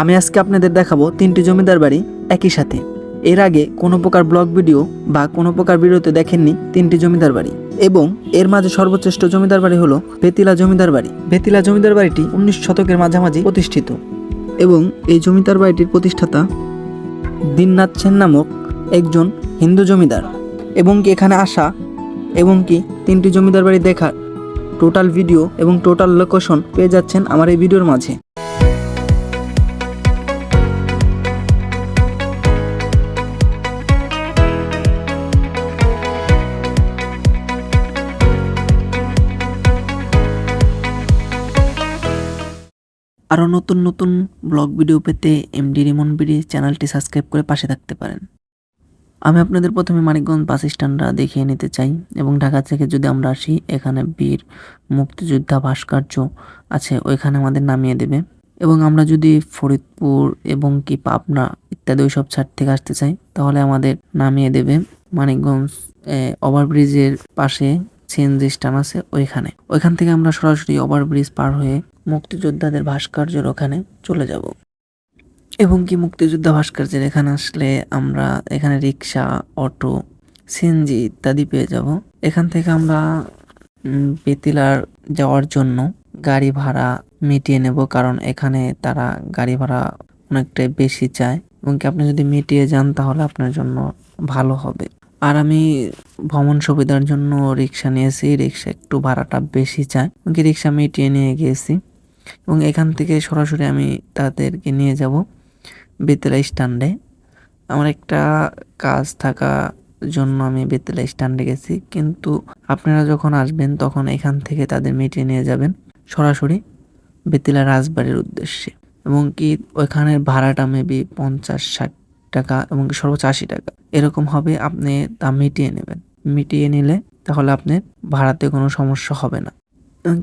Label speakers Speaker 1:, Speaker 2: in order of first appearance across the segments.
Speaker 1: আমি আজকে আপনাদের দেখাবো তিনটি জমিদার বাড়ি একই সাথে। এর আগে কোনো প্রকার ব্লগ ভিডিও বা কোনো প্রকার ভিডিওতে দেখেননি তিনটি জমিদার বাড়ি। এবং এর মাঝে সর্বশ্রেষ্ঠ জমিদার বাড়ি হলো বেতিলা জমিদার বাড়ি। বেতিলা জমিদার বাড়িটি উনিশ শতকের মাঝামাঝি প্রতিষ্ঠিত। এবং এই জমিদার বাড়িটির প্রতিষ্ঠাতা দীননাথ সেন নামক একজন হিন্দু জমিদার। এবং কি এখানে আসা এবং কি তিনটি জমিদার বাড়ি দেখার টোটাল ভিডিও এবং টোটাল লোকেশন পেয়ে যাচ্ছেন আমার এই ভিডিওর মাঝে। আরও নতুন নতুন ব্লগ ভিডিও পেতে এমডি রিমন বিডি চ্যানেলটি সাবস্ক্রাইব করে পাশে থাকতে পারেন। আমি আপনাদের প্রথমে মানিকগঞ্জ বাস স্ট্যান্ডটা দেখিয়ে নিতে চাই এবং ঢাকা থেকে যদি আমরা আসি, এখানে বীর, মুক্তিযোদ্ধা ভাস্কর্য আছে, ওইখানে আমাদের নামিয়ে দেবে। এবং আমরা যদি ফরিদপুর এবং কি পাবনা ইত্যাদি ওইসব ছাড় থেকে আসতে চাই, তাহলে আমাদের নামিয়ে দেবে মানিকগঞ্জ ওভারব্রিজের পাশে সিএনজি স্ট্যান্ড আছে ওইখানে। ওইখান থেকে আমরা সরাসরি ওভারব্রিজ পার হয়ে মুক্তিযোদ্ধাদের ভাস্কর্যের ওখানে চলে যাব। এবং কি মুক্তিযোদ্ধা ভাস্কর্যের এখানে আসলে আমরা এখানে রিক্সা, অটো সিএনজি ইত্যাদি পেয়ে যাব। এখান থেকে আমরা বেতিলার যাওয়ার জন্য গাড়ি ভাড়া মিটিয়ে নেব কারণ এখানে তারা গাড়ি ভাড়া অনেকটাই বেশি চায়। এবং কি আপনি যদি মিটিয়ে যান তাহলে আপনার জন্য ভালো হবে। আর আমি ভ্রমণ সুবিধার জন্য রিক্সা নিয়েছি, রিক্সা একটু ভাড়াটা বেশি চায়। কি রিক্সা মিটিয়ে নিয়ে গিয়েছি। এবং এখান থেকে সরাসরি আমি তাদেরকে নিয়ে যাব বেতলা স্ট্যান্ডে। আমার একটা কাজ থাকা জন্য আমি বেতলা স্ট্যান্ডে গেছি, কিন্তু আপনারা যখন আসবেন তখন এখান থেকে তাদের মিটিয়ে নিয়ে যাবেন সরাসরি বেতিলা রাজবাড়ির উদ্দেশ্যে। এবং কি ওইখানের ভাড়াটা মেবি পঞ্চাশ ষাট টাকা এবং সর্বোচ্চ আশি টাকা। এরকম হবে আপনি তা মিটিয়ে নেবেন। মিটিয়ে নিলে তাহলে আপনার ভাড়াতে কোনো সমস্যা হবে না।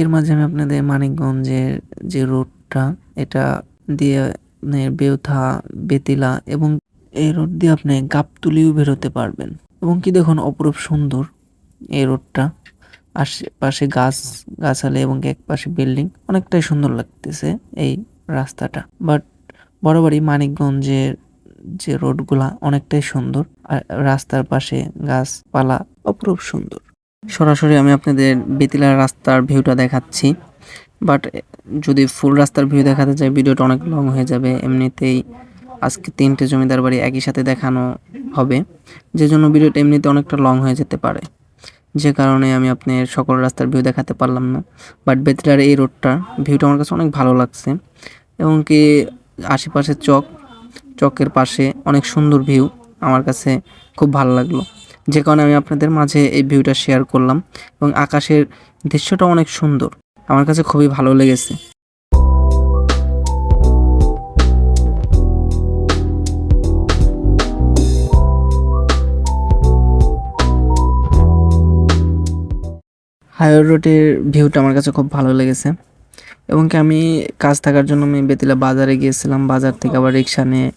Speaker 1: এর মাঝে আমি আপনাদের মানিকগঞ্জের যে রোডটা, এটা দিয়ে বেউথা, বেতিলা এবং এই রোড দিয়ে আপনি গাবতুলিও বেরোতে পারবেন। এবং কি দেখুন, অপরূপ সুন্দর এই রোডটা। আশেপাশে গাছ, গাছালি এবং এক পাশে বিল্ডিং, অনেকটাই সুন্দর লাগতেছে এই রাস্তাটা। বাট বরাবরই মানিকগঞ্জের যে রোডগুলা অনেকটাই সুন্দর, আর রাস্তার পাশে গাছপালা অপরূপ সুন্দর। সরাসরি আমি আপনাদের বেতিলার রাস্তার ভিউটা দেখাচ্ছি। বাট যদি ফুল রাস্তার ভিউ দেখাতে চাই, ভিডিওটা অনেক লং হয়ে যাবে। এমনিতেই আজকে তিনটে জমিদার বাড়ি একই সাথে দেখানো হবে। যে জন্য ভিডিওটা এমনিতে অনেকটা লং হয়ে যেতে পারে। যে কারণে আমি আপনার সকল রাস্তার ভিউ দেখাতে পারলাম না। বাট বেতিলার এই রোডটা ভিউটা আমার কাছে অনেক ভালো লাগছে। এবং কি আশেপাশে চক, চকের পাশে অনেক সুন্দর ভিউ আমার কাছে খুব ভালো লাগল। যে কারণে আমি আপনাদের মাঝে এই ভিউটা শেয়ার করলাম এবং আকাশের দৃশ্যটা অনেক সুন্দর। আমার কাছে খুবই ভালো লেগেছে। হাইওয়ে রোডের ভিউটা আমার কাছে খুব ভালো লেগেছে। এবং কি আমি কাজ থাকার জন্য আমি বেতিলা বাজারে গিয়েছিলাম। বাজার থেকে আবার রিক্সা নিয়ে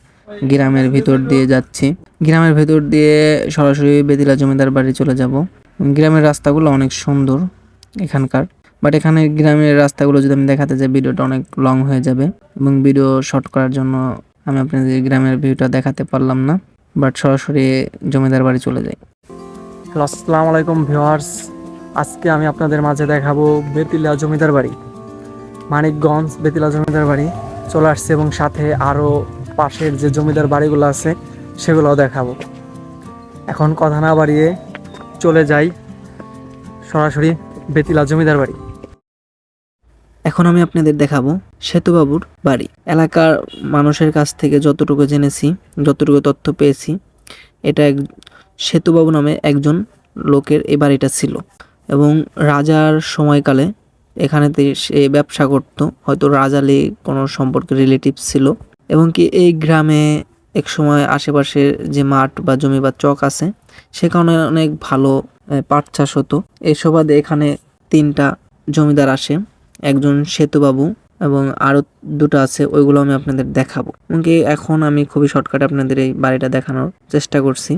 Speaker 1: গ্রামের ভিতর দিয়ে যাচ্ছি। গ্রামের ভিতর দিয়ে সরাসরি বেতিলা জমিদার বাড়ি চলে যাব। গ্রামের রাস্তাগুলো অনেক সুন্দর এখানকার। বাট এখানে গ্রামের রাস্তাগুলো যদি আমি দেখাতে যাই, ভিডিওটা অনেক লং হয়ে যাবে। এবং ভিডিও শর্ট করার জন্য আমি আপনাদের গ্রামের ভিউটা দেখাতে পারলাম না। বাট সরাসরি জমিদার বাড়ি চলে যাই।
Speaker 2: হ্যালো আসসালামু আলাইকুম ভিউয়ার্স। আজকে আমি আপনাদের মাঝে দেখাবো বেতিলা জমিদার বাড়ি। মানিকগঞ্জ বেতিলা জমিদার বাড়ি চলে আসছে এবং সাথে আরও পাশের যে জমিদার বাড়িগুলো আছে, সেগুলোও দেখাবো। এখন কথা না বাড়িয়ে চলে যাই সরাসরি বেতিলা জমিদার বাড়ি।
Speaker 1: এখন আমি আপনাদের দেখাবো সেতুবাবুর বাড়ি। এলাকার মানুষের কাছ থেকে যতটুকু জেনেছি, যতটুকু তথ্য পেয়েছি, এটা এক সেতুবাবু নামে একজন লোকের এই বাড়িটা ছিল। এবং রাজার সময়কালে এখানেতে সে ব্যবসা করত, হয়তো রাজালি কোনো সম্পর্কে রিলেটিভ ছিল। এবং কি এই গ্রামে এক সময় আশেপাশে যে মাঠ বা জমি বা চক আছে সেখানে অনেক ভালো পাট চাষ হতো। এই সবাদে এখানে তিনটা জমিদার আসে, একজন সেতুবাবু এবং আরও দুটো আছে, ওইগুলো আমি আপনাদের দেখাবো। এমনকি এখন আমি খুবই শর্টকাটে আপনাদের এই বাড়িটা দেখানোর চেষ্টা করছি।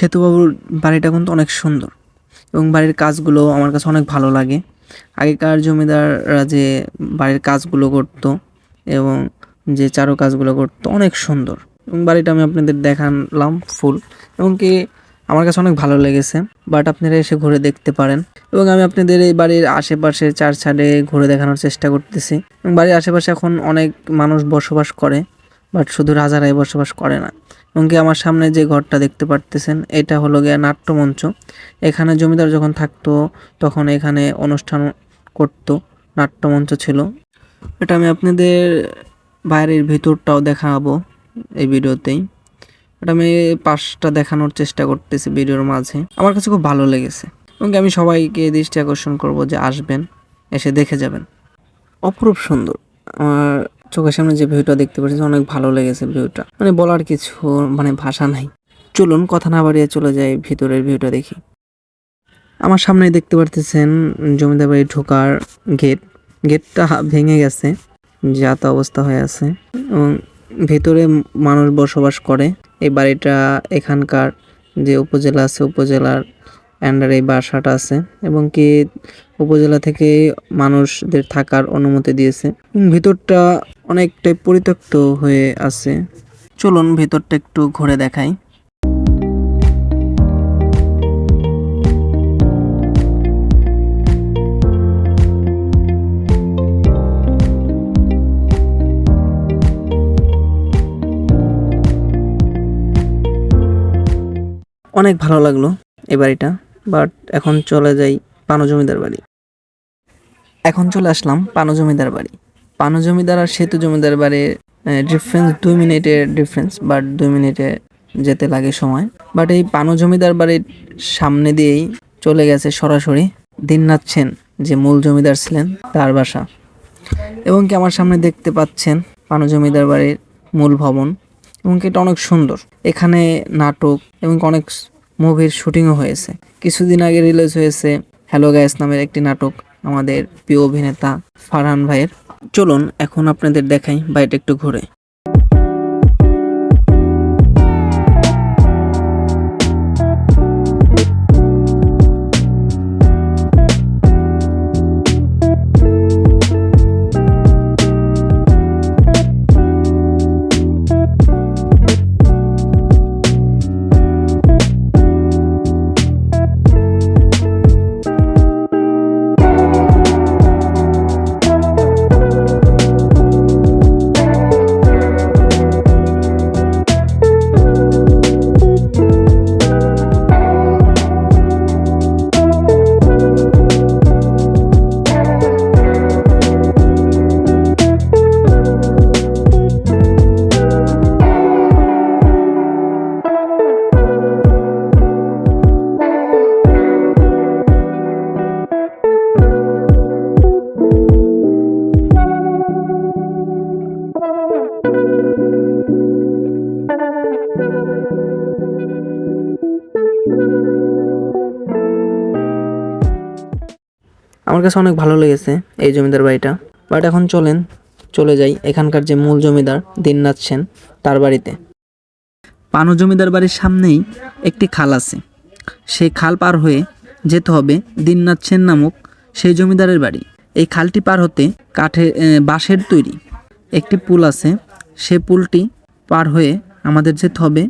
Speaker 1: সেতুবাবুর বাড়িটা কিন্তু অনেক সুন্দর এবং বাড়ির কাজগুলো আমার কাছে অনেক ভালো লাগে। আগেকার জমিদাররা যে বাড়ির কাজগুলো করতো এবং যে চারো কাজগুলো করতো অনেক সুন্দর এবং বাড়িটা আমি আপনাদের দেখালাম ফুল এবং কি আমার কাছে অনেক ভালো লেগেছে। বাট আপনারা এসে ঘুরে দেখতে পারেন এবং আমি আপনাদের এই বাড়ির আশেপাশে চার ছাদে ঘুরে দেখানোর চেষ্টা করতেছি। বাড়ির আশেপাশে এখন অনেক মানুষ বসবাস করে, বাট শুধু রাজারাই বসবাস করে না। এবং কি আমার সামনে যে ঘরটা দেখতে পারতেছেন, এটা হলো গিয়ে নাট্যমঞ্চ। এখানে জমিদার যখন থাকতো, তখন এখানে অনুষ্ঠান করতো, নাট্যমঞ্চ ছিল। এটা আমি আপনাদের বাইরের ভিতরটাও দেখাবো এই ভিডিওতেই। এটা আমি পাশটা দেখানোর চেষ্টা করতেছি ভিডিওর মাঝে। আমার কাছে খুব ভালো লেগেছে। এবং আমি সবাইকে দৃষ্টি আকর্ষণ করব যে আসবেন, এসে দেখে যাবেন। অপরূপ সুন্দর। আমার চোখের সামনে যে ভিউটা দেখতে পাচ্ছি অনেক ভালো লেগেছে ভিউটা। মানে বলার কিছু মানে ভাষা নাই। চলুন, কথা না বাড়িয়ে চলে যাই ভিতরের ভিউটা দেখি। আমার সামনে দেখতে পারতেছেন জমিদার বাড়ি ঢোকার গেট। গেটটা ভেঙে গেছে যাতা অবস্থা হয়ে আছে। এবং ভেতরে মানুষ বসবাস করে। এই বাড়িটা এখানকার যে উপজেলা আছে, উপজেলার অ্যান্ডার এই বাসাটা আছে। এবং কি উপজেলা থেকে মানুষদের থাকার অনুমতি দিয়েছে। ভিতরটা অনেকটাই পরিত্যক্ত হয়ে আছে। চলুন ভেতরটা একটু ঘুরে দেখাই। অনেক ভালো লাগল এই বাড়িটা বাট এখন চলে যাই পানো জমিদার বাড়ি। এখন চলে আসলাম পানো জমিদার বাড়ি। পানো জমিদার আর সেতু জমিদার বাড়ির ডিফারেন্স দুই মিনিটের ডিফারেন্স বাট দুই মিনিটে যেতে লাগে সময়। বাট এই পানো জমিদার বাড়ির সামনে দিয়েই চলে গেছে সরাসরি দিননাথ সেন, যে মূল জমিদার ছিলেন তার বাসা। এবং কি আমার সামনে দেখতে পাচ্ছেন পানো জমিদার বাড়ির মূল ভবন, এবং কি এটা অনেক সুন্দর। এখানে নাটক এবং অনেক মুভির শুটিংও হয়েছে। কিছুদিন আগে রিলিজ হয়েছে হ্যালো গ্যাস নামের একটি নাটক আমাদের প্রিয় অভিনেতা ফারহান ভাইয়ের। চলুন এখন আপনাদের দেখাই বাড়িটা একটু ঘুরে। আমার কাছে অনেক ভালো লেগেছে এই জমিদার বাড়িটা। বাট এখন চলেন, চলে যাই এখানকার যে মূল জমিদার দিননাথ সেন, তার বাড়িতে। পানু জমিদার বাড়ির সামনেই একটি খাল আছে। সেই খাল পার হয়ে যেতে হবে দিননাথ সেন নামক সেই জমিদারের বাড়ি। এই খালটি পার হতে কাঠের বাঁশের তৈরি একটি পুল আছে। সে পুলটি পার হয়ে আমাদের যেতে হবে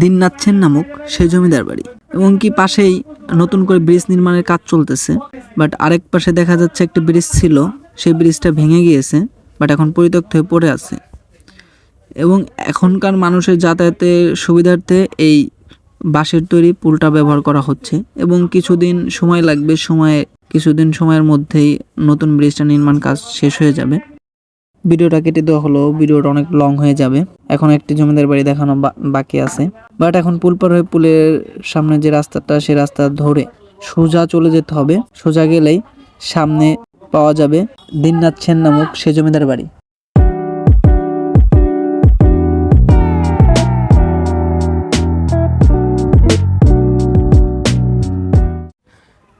Speaker 1: দিননাথ সেন নামক সেই জমিদার বাড়ি। এবং কি পাশেই নতুন করে ব্রিজ নির্মাণের কাজ চলতেছে। বাট আরেক পাশে দেখা যাচ্ছে একটি ব্রিজ ছিল, সেই ব্রিজটা ভেঙে গিয়েছে বাট এখন পরিত্যক্ত হয়ে পড়ে আছে। এবং এখনকার মানুষের যাতায়াতের সুবিধার্থে এই বাঁশের তৈরি পুলটা ব্যবহার করা হচ্ছে। এবং কিছুদিন সময় লাগবে, সময়ে, কিছুদিন সময়ের মধ্যেই নতুন ব্রিজটা নির্মাণ কাজ শেষ হয়ে যাবে। ভিডিওটা কেটে দেওয়া হলো, ভিডিওটা অনেক লং হয়ে যাবে। এখন একটি জমিদার বাড়ি দেখানো বাকি আছে। বাট এখন পুল পার হয়ে পুলের সামনে যে রাস্তাটা, সে রাস্তা ধরে সোজা চলে যেতে হবে। সোজা গেলেই সামনে পাওয়া যাবে দিননাথ সেন নামক সে জমিদার বাড়ি।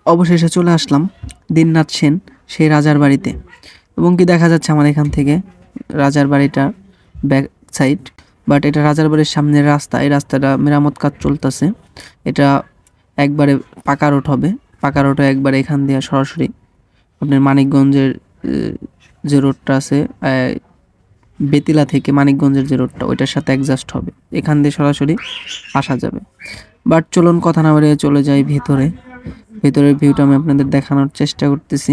Speaker 1: অবশেষে চলে আসলাম দিননাথ সেন, সেই রাজার বাড়িতে। এবং কি দেখা যাচ্ছে আমার এখান থেকে? রাজার বাড়িটার ব্যাক সাইড বাট এটা রাজার বাড়ির সামনের রাস্তা। এই রাস্তাটা মেরামত কাজ চলতেছে। এটা একবারে পাকা রোড হবে। পাকা রোডে একবারে এখান দিয়ে সরাসরি আপনার মানিকগঞ্জের যে রোডটা আছে বেতিলা থেকে মানিকগঞ্জের যে রোডটা, ওইটার সাথে অ্যাডজাস্ট হবে। এখান দিয়ে সরাসরি আসা যাবে। বাট চলুন কথা না বাড়িয়ে চলে যাই ভেতরে। ভেতরের ভিউটা আমি আপনাদের দেখানোর চেষ্টা করতেছি।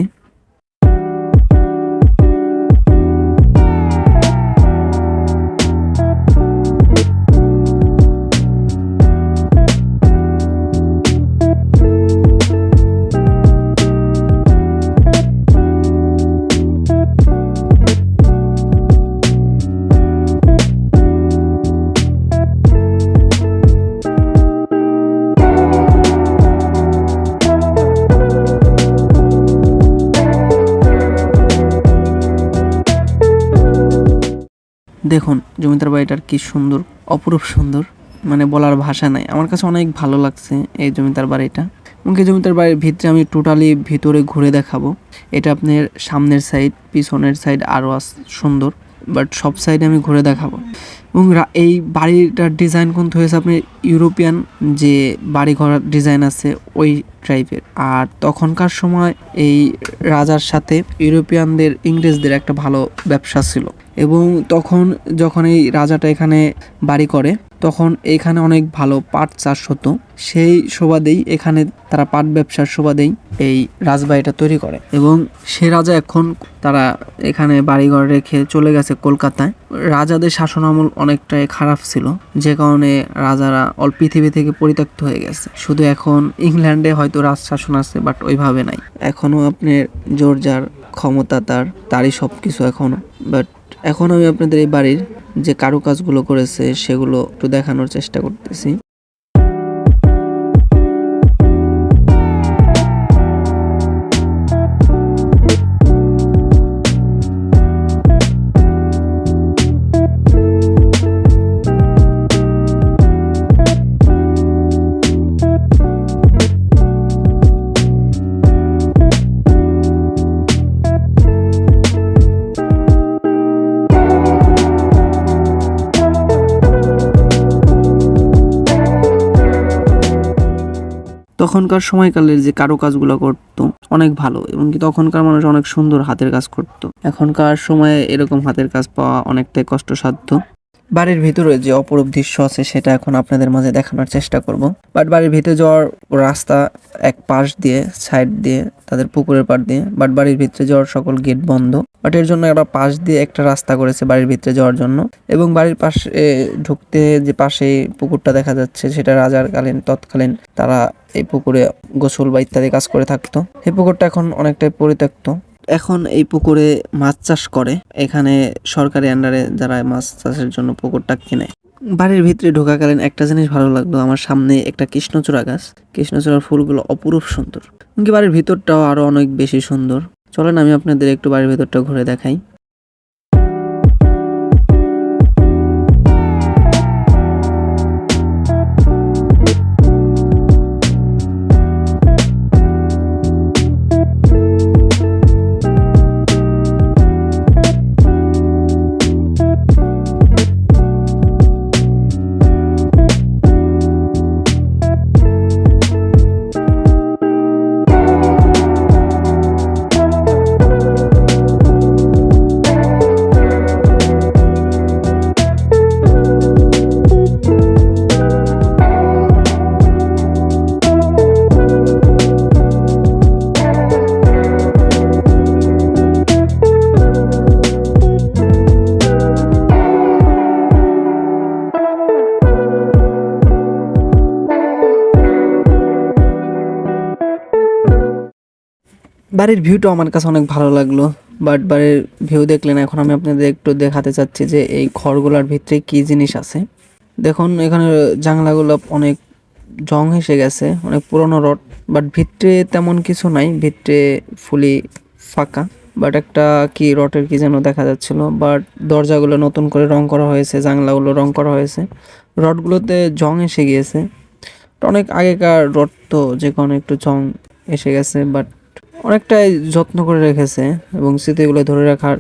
Speaker 1: দেখুন, জমিদার বাড়িটার কি সুন্দর, অপরূপ সুন্দর মানে বলার ভাষা নাই। আমার কাছে অনেক ভালো লাগছে এই জমিদার বাড়িটা। এই জমিদার বাড়ির ভিতরে আমি টোটালি ভিতরে ঘুরে দেখাবো। এটা আপনার সামনের সাইড পিছনের সাইড আরও সুন্দর বাট সব সাইডে আমি ঘুরে দেখাবো। এবং এই বাড়িটার ডিজাইন কিন্তু হয়েছে আপনি ইউরোপিয়ান যে বাড়ি ঘর ডিজাইন আছে, ওই টাইপের আর তখনকার সময় এই রাজার সাথে ইউরোপিয়ানদের, ইংরেজদের একটা ভালো ব্যবসা ছিল। এবং তখন যখন এই রাজাটা এখানে বাড়ি করে, তখন এখানে অনেক ভালো পাট চাষ হতো। সেই সুবাদেই এখানে তারা পাট ব্যবসার সুবাদেই এই রাজবাড়িটা তৈরি করে এবং সে রাজা এখন তারা এখানে বাড়িঘর রেখে চলে গেছে কলকাতায়। রাজাদের শাসন আমল অনেকটাই খারাপ ছিল, যে কারণে রাজারা অল পৃথিবী থেকে পরিত্যক্ত হয়ে গেছে। শুধু এখন ইংল্যান্ডে হয়তো রাজ শাসন আছে, বাট ওইভাবে নাই। এখনও আপনার জোরজার ক্ষমতা তার, তারই সব কিছু এখনও বাট এখন আমি আপনাদের এই বাড়ির যে কারুকাজগুলো করেছে সেগুলো একটু দেখানোর চেষ্টা করতেছি। তখনকার সময়কালের যে কারুকাজগুলো করতো, অনেক ভালো এবং কি তখনকার মানুষ অনেক সুন্দর হাতের কাজ করত। এখনকার সময়ে এরকম হাতের কাজ পাওয়া অনেকটাই কষ্টসাধ্য। বাড়ির ভিতরে যে অপরূপ দৃশ্য আছে, সেটা এখন আপনাদের মাঝে দেখানোর চেষ্টা করব। বাট বাড়ির ভিতরে যাওয়ার রাস্তা এক পাশ দিয়ে সাইড দিয়ে, তাদের পুকুরের পাড় দিয়ে, বাট বাড়ির ভিতরে যাওয়ার সকল গেট বন্ধ। বাট এর জন্য একটা পাশ দিয়ে একটা রাস্তা করেছে বাড়ির ভিতরে যাওয়ার জন্য। এবং বাড়ির পাশে ঢুকতে যে পাশে পুকুরটা দেখা যাচ্ছে, সেটা রাজার কালীন তৎকালীন তারা এই পুকুরে গোসল বা ইত্যাদি কাজ করে থাকতো। এই পুকুরটা এখন অনেকটাই পরিত্যক্ত। এখন এই পুকুরে মাছ চাষ করে। এখানে সরকারি আন্ডারে যারা মাছ চাষের জন্য পুকুরটা কিনে। বাড়ির ভিতরে ঢোকাকালীন একটা জিনিস ভালো লাগল, আমার সামনে একটা কৃষ্ণচূড়া গাছ। কৃষ্ণচূড়ার ফুলগুলো অপরূপ সুন্দর। এমনকি বাড়ির ভিতরটাও আরও অনেক বেশি সুন্দর। চলেন আমি আপনাদের একটু বাড়ির ভিতরটা ঘুরে দেখাই। বাড়ির ভিউটা আমার কাছে অনেক ভালো লাগল বাট বাড়ির ভিউ দেখলেন, এখন আমি আপনাদের একটু দেখাতে চাচ্ছি যে এই ঘরগুলোর ভিতরে কি জিনিস আছে। দেখুন, এখানে জানলাগুলো অনেক জং এসে গেছে, অনেক পুরনো রড বাট ভিতরে তেমন কিছু নাই, ভিতরে ফুলি ফাঁকা বাট একটা কি রটের কি যেন দেখা যাচ্ছিল বাট দরজাগুলো নতুন করে রং করা হয়েছে, জানলাগুলো রং করা হয়েছে, রডগুলোতে জং এসে গিয়েছে। অনেক আগেকার রড তো যে কোনো একটু জং এসে গেছে বাট অনেকটাই যত্ন করে রেখেছে এবং স্মৃতিগুলো ধরে রাখার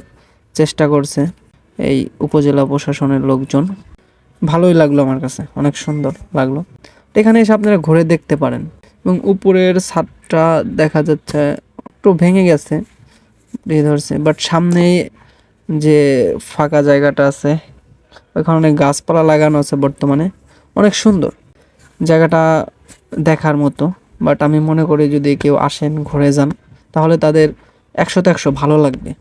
Speaker 1: চেষ্টা করছে এই উপজেলা প্রশাসনের লোকজন।
Speaker 2: ভালোই লাগল আমার কাছে, অনেক সুন্দর লাগল। এখানে এসে আপনারা ঘুরে দেখতে পারেন এবং উপরের ছাদটা দেখা যাচ্ছে একটু ভেঙে গেছে ধরছে বাট সামনে যে ফাঁকা জায়গাটা আছে ওইখানে অনেক গাছপালা লাগানো আছে বর্তমানে, অনেক সুন্দর জায়গাটা দেখার মতো। বাট আমি মনে করি যদি কেউ আসেন, ঘুরে যান তাহলে তাদের একশোতে একশো ভালো লাগবে।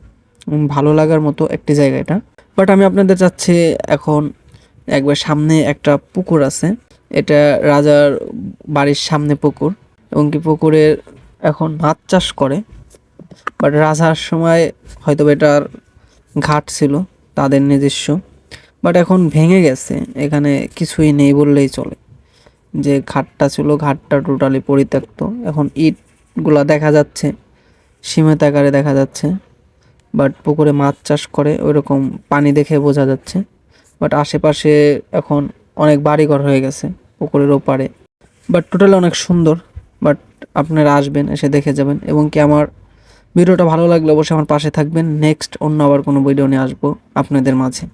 Speaker 2: ভালো লাগার মতো একটি জায়গা এটা। বাট আমি আপনাদের চাচ্ছি এখন একবার সামনে একটা পুকুর আছে। এটা রাজার বাড়ির সামনে পুকুর এবং কি পুকুরের এখন মাছ চাষ করে। বাট রাজার সময় হয়তো এটার ঘাট ছিল, তাদের নিজস্ব। বাট এখন ভেঙে গেছে, এখানে কিছুই নেই বললেই চলে। যে ঘাটটা ছিল, ঘাটটা টোটালি পরিত্যক্ত। এখন ইটগুলা দেখা যাচ্ছে। সীমিত আকারে দেখা যাচ্ছে। বাট পুকুরে মাছ চাষ করে ওইরকম পানি দেখে বোঝা যাচ্ছে। বাট আশেপাশে এখন অনেক বাড়িঘর হয়ে গেছে পুকুরের ওপারে। বাট টোটালি অনেক সুন্দর। বাট আপনারা আসবেন, এসে দেখে যাবেন। এবং কি আমার ভিডিওটা ভালো লাগলে অবশ্যই আমার পাশে থাকবেন। নেক্সট অন্য আবার কোনো ভিডিও নিয়ে আসব আপনাদের মাঝে।